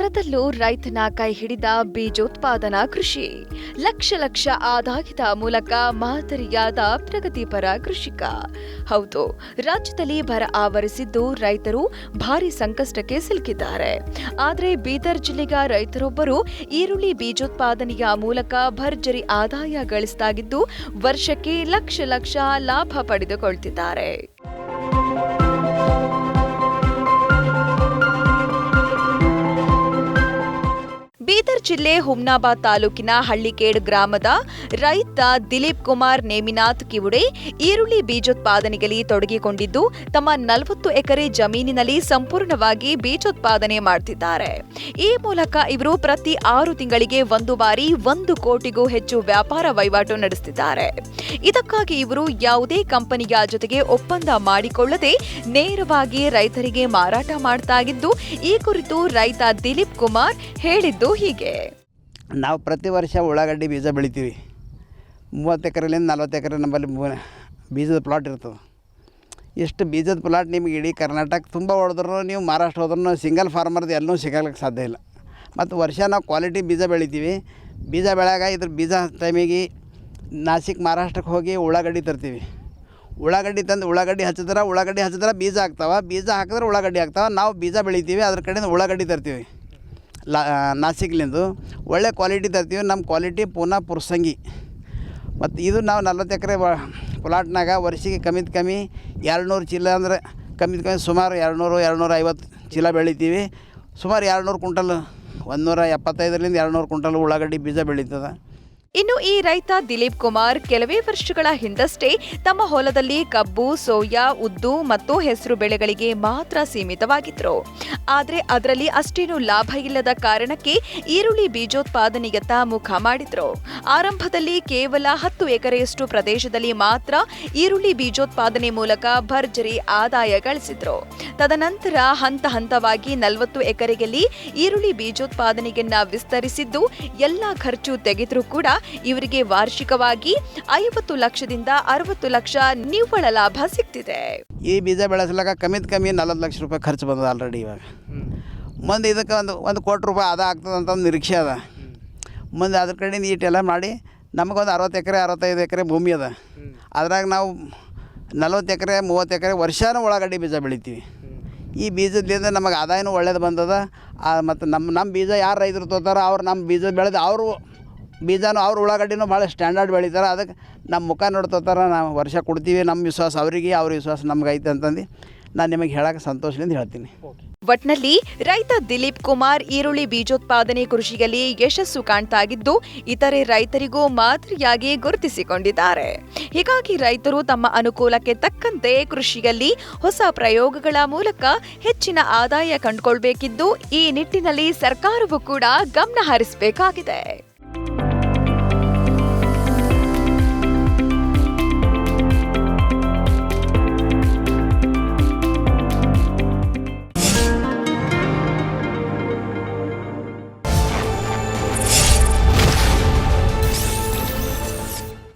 ಇಂದು ರೈತನ ಕೈ ಹಿಡಿದ ಬೀಜೋತ್ಪಾದನಾ ಕೃಷಿ. ಲಕ್ಷ ಲಕ್ಷ ಆದಾಯದ ಮೂಲಕ ಮಾದರಿಯಾದ ಪ್ರಗತಿಪರ ಕೃಷಿಕ. ಹೌದು, ರಾಜ್ಯದಲ್ಲಿ ಬರ ಆವರಿಸಿದ್ದು ರೈತರು ಭಾರಿ ಸಂಕಷ್ಟಕ್ಕೆ ಸಿಲುಕಿದ್ದಾರೆ. ಆದರೆ ಬೀದರ್ ಜಿಲ್ಲೆಗ ರೈತರೊಬ್ಬರು ಈರುಳ್ಳಿ ಬೀಜೋತ್ಪಾದನೆಯ ಮೂಲಕ ಭರ್ಜರಿ ಆದಾಯ ಗಳಿಸಿದಾಗಿದ್ದು, ವರ್ಷಕ್ಕೆ ಲಕ್ಷ ಲಕ್ಷ ಲಾಭ ಪಡೆದುಕೊಳ್ತಿದ್ದಾರೆ. ಜಿಲ್ಲೆ ಹುಮ್ನಾಬಾದ್ ತಾಲೂಕಿನ ಹಳ್ಳಿಕೇಡ್ ಗ್ರಾಮದ ರೈತ ದಿಲೀಪ್ ಕುಮಾರ್ ನೇಮಿನಾಥ್ ಕಿವುಡೆ ಈರುಳ್ಳಿ ಬೀಜೋತ್ಪಾದನೆಯಲ್ಲಿ ತೊಡಗಿಕೊಂಡಿದ್ದು, ತಮ್ಮ ನಲವತ್ತು ಎಕರೆ ಜಮೀನಿನಲ್ಲಿ ಸಂಪೂರ್ಣವಾಗಿ ಬೀಜೋತ್ಪಾದನೆ ಮಾಡ್ತಿದ್ದಾರೆ. ಈ ಮೂಲಕ ಇವರು ಪ್ರತಿ ಆರು ತಿಂಗಳಿಗೆ ಒಂದು ಬಾರಿ ಒಂದು ಕೋಟಿಗೂ ಹೆಚ್ಚು ವ್ಯಾಪಾರ ವಹಿವಾಟು ನಡೆಸುತ್ತಿದ್ದಾರೆ ಇದಕ್ಕಾಗಿ ಇವರು ಯಾವುದೇ ಕಂಪನಿಯ ಜೊತೆಗೆ ಒಪ್ಪಂದ ಮಾಡಿಕೊಳ್ಳದೆ ನೇರವಾಗಿ ರೈತರಿಗೆ ಮಾರಾಟ ಮಾಡುತ್ತಾಗಿದ್ದು ಈ ಕುರಿತು ರೈತ ದಿಲೀಪ್ ಕುಮಾರ್ ಹೇಳಿದ್ದು ಹೀಗೆ. ನಾವು ಪ್ರತಿ ವರ್ಷ ಉಳ್ಳಾಗಡ್ಡಿ ಬೀಜ ಬೆಳಿತೀವಿ. ಮೂವತ್ತು ಎಕರೆಲಿಂದ ನಲ್ವತ್ತು ಎಕರೆ ನಮ್ಮಲ್ಲಿ ಬೀಜದ ಪ್ಲಾಟ್ ಇರ್ತದೆ. ಇಷ್ಟು ಬೀಜದ ಪ್ಲಾಟ್ ನಿಮ್ಗೆ ಇಡೀ ಕರ್ನಾಟಕ ತುಂಬ ಹೊಡೆದ್ರು ನೀವು ಮಹಾರಾಷ್ಟ್ರ ಹೋದ್ರೂ ಸಿಂಗಲ್ ಫಾರ್ಮರ್ದು ಎಲ್ಲೂ ಸಿಗಲಿಕ್ಕೆ ಸಾಧ್ಯ ಇಲ್ಲ. ಮತ್ತು ವರ್ಷ ನಾವು ಕ್ವಾಲಿಟಿ ಬೀಜ ಬೆಳಿತೀವಿ. ಬೀಜ ಬೆಳೆಯಾಗ ಇದ್ರ ಬೀಜ ಟೈಮಿಗೆ ನಾಸಿಕ್ ಮಹಾರಾಷ್ಟ್ರಕ್ಕೆ ಹೋಗಿ ಉಳ್ಳಾಗಡ್ಡಿ ತರ್ತೀವಿ. ಉಳ್ಳಾಗಡ್ಡಿ ತಂದು ಉಳ್ಳಾಗಡ್ಡಿ ಹಚ್ಚಿದ್ರೆ ಉಳ್ಳಾಗಡ್ಡಿ ಹಚ್ಚಿದ್ರೆ ಬೀಜ ಆಗ್ತಾವೆ. ಬೀಜ ಹಾಕಿದ್ರೆ ಉಳ್ಳಾಗಡ್ಡಿ ಆಗ್ತಾವೆ. ನಾವು ಬೀಜ ಬೆಳಿತೀವಿ. ಅದ್ರ ಕಡೆಯಿಂದ ಉಳ್ಳಾಗಡ್ಡಿ ತರ್ತೀವಿ. ಲಾ ನಾಸಿಕ್ಲಿಂದು. ಒಳ್ಳೆ ಕ್ವಾಲಿಟಿ ತರ್ತೀವಿ ನಮ್ಮ ಕ್ವಾಲಿಟಿ ಪೂನಾ ಪುರ್ಸಂಗಿ. ಮತ್ತು ಇದು ನಾವು ನಲ್ವತ್ತು ಎಕರೆ ಪ್ಲಾಟ್ನಾಗ ವರ್ಷಿಗೆ ಕಮ್ಮಿದ ಕಮ್ಮಿ ಎರಡುನೂರು ಚೀಲ ಅಂದರೆ ಕಮ್ಮಿದ ಕಮ್ಮಿ ಸುಮಾರು ಎರಡುನೂರು ಎರಡುನೂರ ಎರಡು ನೂರ ಐವತ್ತು ಚೀಲ ಬೆಳಿತೀವಿ. ಸುಮಾರು ಎರಡುನೂರು ಕುಂಟಲ್ ಒಂದು ನೂರ ಎಪ್ಪತ್ತೈದರಿಂದ ಎರಡುನೂರು ಕುಂಟಲ್ ಉಳ್ಳಾಗಡ್ಡಿ ಬೀಜ ಬೆಳೀತದೆ. ಇನ್ನು ಈ ರೈತ ದಿಲೀಪ್ ಕುಮಾರ್ ಕೆಲವೇ ವರ್ಷಗಳ ಹಿಂದಷ್ಟೇ ತಮ್ಮ ಹೊಲದಲ್ಲಿ ಕಬ್ಬು, ಸೋಯಾ, ಉದ್ದು ಮತ್ತು ಹೆಸರು ಬೆಳೆಗಳಿಗೆ ಮಾತ್ರ ಸೀಮಿತವಾಗಿದ್ರು. ಆದರೆ ಅದರಲ್ಲಿ ಅಷ್ಟೇನು ಲಾಭ ಇಲ್ಲದ ಕಾರಣಕ್ಕೆ ಈರುಳ್ಳಿ ಬೀಜೋತ್ಪಾದನೆಯತ್ತ ಮುಖ ಮಾಡಿದ್ರು. ಆರಂಭದಲ್ಲಿ ಕೇವಲ ಹತ್ತು ಎಕರೆಯಷ್ಟು ಪ್ರದೇಶದಲ್ಲಿ ಮಾತ್ರ ಈರುಳ್ಳಿ ಬೀಜೋತ್ಪಾದನೆ ಮೂಲಕ ಭರ್ಜರಿ ಆದಾಯ ಗಳಿಸಿದ್ರು. ತದನಂತರ ಹಂತ ಹಂತವಾಗಿ ನಲವತ್ತು ಎಕರೆಯಲ್ಲಿ ಈರುಳ್ಳಿ ಬೀಜೋತ್ಪಾದನೆಯನ್ನ ವಿಸ್ತರಿಸಿದ್ದು, ಎಲ್ಲ ಖರ್ಚು ತೆಗೆದರೂ ಕೂಡ ಇವರಿಗೆ ವಾರ್ಷಿಕವಾಗಿ ಐವತ್ತು ಲಕ್ಷದಿಂದ ಅರವತ್ತು ಲಕ್ಷ ನಿವ್ವಳ ಲಾಭ ಸಿಗ್ತಿದೆ. ಈ ಬೀಜ ಬೆಳೆಸಲಾಗ ಕಮ್ಮಿದ ಕಮ್ಮಿ ನಲ್ವತ್ತು ಲಕ್ಷ ರೂಪಾಯಿ ಖರ್ಚು ಬಂದದ ಆಲ್ರೆಡಿ ಇವಾಗ. ಮುಂದೆ ಇದಕ್ಕೆ ಒಂದು ಒಂದು ಕೋಟಿ ರೂಪಾಯಿ ಅದ ಆಗ್ತದೆ ಅಂತ ಒಂದು ನಿರೀಕ್ಷೆ ಅದ. ಮುಂದೆ ಅದ್ರ ಕಡೆಯಿಂದ ಈಟೆಲ್ಲ ಮಾಡಿ ನಮಗೊಂದು ಅರವತ್ತು ಎಕರೆ, ಅರವತ್ತೈದು ಎಕರೆ ಭೂಮಿ ಅದ. ಅದ್ರಾಗ ನಾವು ನಲ್ವತ್ತು ಎಕರೆ, ಮೂವತ್ತು ಎಕರೆ ವರ್ಷನೂ ಉಳ್ಳಾಗಡ್ಡಿ ಬೀಜ ಬೆಳಿತೀವಿ. ಈ ಬೀಜದಿಂದ ನಮಗೆ ಆದಾಯನೂ ಒಳ್ಳೇದು ಬಂದದ. ಮತ್ತು ನಮ್ಮ ನಮ್ಮ ಬೀಜ ಯಾರು ರೈತರು ತೋತಾರ ಅವ್ರು ನಮ್ಮ ಬೀಜ ಬೆಳೆದು ಅವರು ಬೀಜನೂ ಅವ್ರ ಉಳ್ಳಾಗಡ್ಡಿನೂ ಭಾಳ ಸ್ಟ್ಯಾಂಡರ್ಡ್ ಬೆಳಿತಾರೆ. ಅದಕ್ಕೆ ನಮ್ಮ ಮುಖ ನೋಡ್ತೋತಾರ ನಾವು ವರ್ಷ ಕೊಡ್ತೀವಿ. ನಮ್ಮ ವಿಶ್ವಾಸ ಅವರಿಗೆ, ಅವ್ರ ವಿಶ್ವಾಸ ನಮ್ಗೆ ಐತೆ ಅಂತಂದು. ನಾನು ನಿಮಗೆ ಹೇಳಕ್ಕೆ ಸಂತೋಷದಿಂದ ಹೇಳ್ತೀನಿ. ಒಟ್ನಲ್ಲಿ ರೈತ ದಿಲೀಪ್ ಕುಮಾರ್ ಈರುಳ್ಳಿ ಬೀಜೋತ್ಪಾದನೆ ಕೃಷಿಯಲ್ಲಿ ಯಶಸ್ಸು ಕಾಣ್ತಾಗಿದ್ದು ಇತರೆ ರೈತರಿಗೂ ಮಾದರಿಯಾಗಿ ಗುರುತಿಸಿಕೊಂಡಿದ್ದಾರೆ. ಹೀಗಾಗಿ ರೈತರು ತಮ್ಮ ಅನುಕೂಲಕ್ಕೆ ತಕ್ಕಂತೆ ಕೃಷಿಯಲ್ಲಿ ಹೊಸ ಪ್ರಯೋಗಗಳ ಮೂಲಕ ಹೆಚ್ಚಿನ ಆದಾಯ ಕಂಡುಕೊಳ್ಬೇಕಿದ್ದು ಈ ನಿಟ್ಟಿನಲ್ಲಿ ಸರ್ಕಾರವು ಕೂಡ ಗಮನ ಹರಿಸಬೇಕಾಗಿದೆ.